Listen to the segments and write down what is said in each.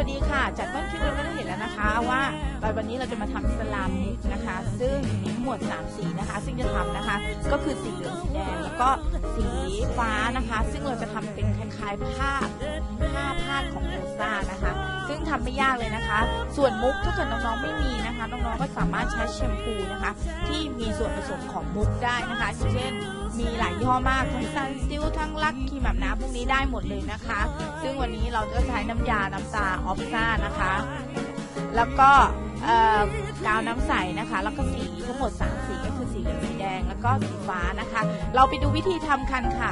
วัสดีค่ะ จากต้นคลิปเราก็ได้เห็นแล้วนะคะว่า วันนี้เราจะมาทำสลามมุกนะคะ ซึ่งมีทั้งหมวด3สีนะคะ ซึ่งจะทำนะคะ ก็คือสีเหลืองสีแดงแล้วก็สีฟ้านะคะ ซึ่งเราจะทำเป็นคล้ายๆผ้าผ้าพาของเอลซ่านะคะ ซึ่งทำไม่ยากเลยนะคะ ส่วนมุกถ้าเกิดน้องๆไม่มีนะคะ น้องๆก็สามารถใช้แชมพูนะคะ ที่มีส่วนผสมของมุกได้นะคะเช่นมีหลายยี่ห้อมากทั้งซันซิลทั้งลักคีมแบบน้ำพวกนี้ได้หมดเลยนะคะ ซึ่งวันนี้เราจะใช้น้ำยาน้ำตาออฟซ่านะคะ แล้วก็ กาวน้ำใสนะคะ แล้วก็สีทั้งหมด3สีก็คือสีเหลืองสีแดงแล้วก็สีฟ้านะคะ เราไปดูวิธีทำกันค่ะ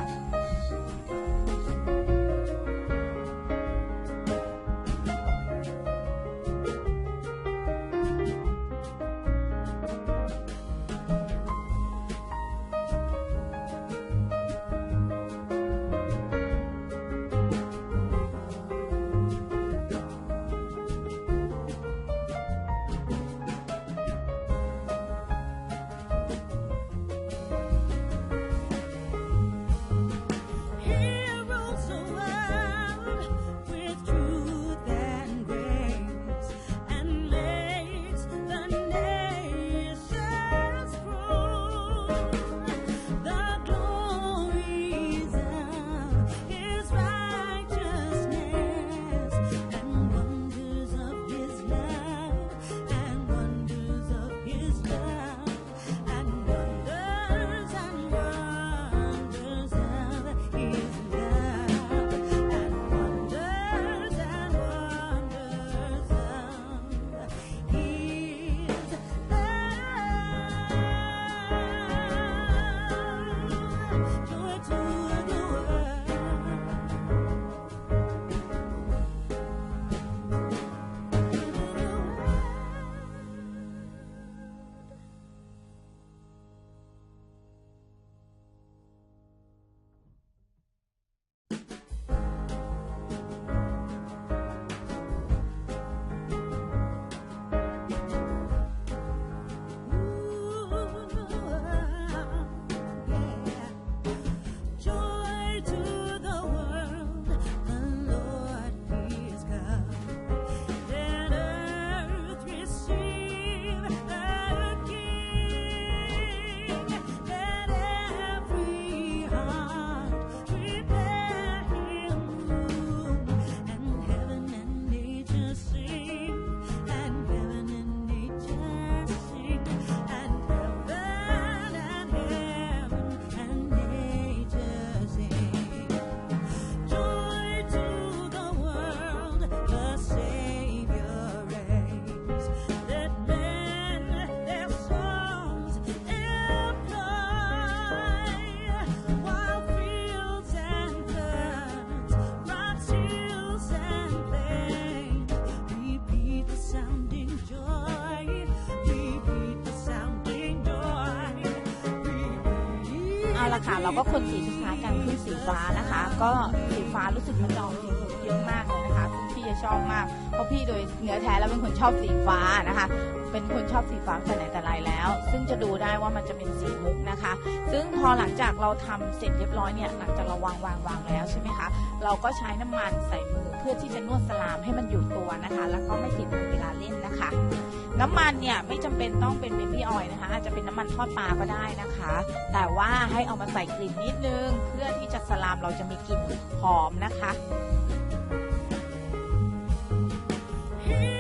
ละค่ะ เราก็คนสีสุดท้ายกันคือสีฟ้านะคะ ก็สีฟ้ารู้สึกมันจออกสีเยอะมากเลยนะคะ จะชอบมาก เพราะพี่โดยเนื้อแท้แล้วเป็นคนชอบสีฟ้านะคะ เป็นคนชอบสีฟ้าแต่ไหนแต่ไรแล้ว ซึ่งจะดูได้ว่ามันจะเป็นสีมุกนะคะ ซึ่งพอหลังจากเราทำเสร็จเรียบร้อยเนี่ยหลังจากเราวางวางวางแล้วใช่ไหมคะ เราก็ใช้น้ำมันใส่มือเพื่อที่จะนวดสลามให้มันอยู่ตัวนะคะ แล้วก็ไม่ติดมือเวลาเล่นนะคะน้ำมันเนี่ยไม่จำเป็นต้องเป็นเบบี้ออยล์นะคะ อาจจะเป็นน้ำมันทอดปลาก็ได้นะคะ แต่ว่าให้เอามาใส่กลิ่นนิดนึง เพื่อที่จะสลามเราจะมีกลิ่นหอมนะคะ Thank you.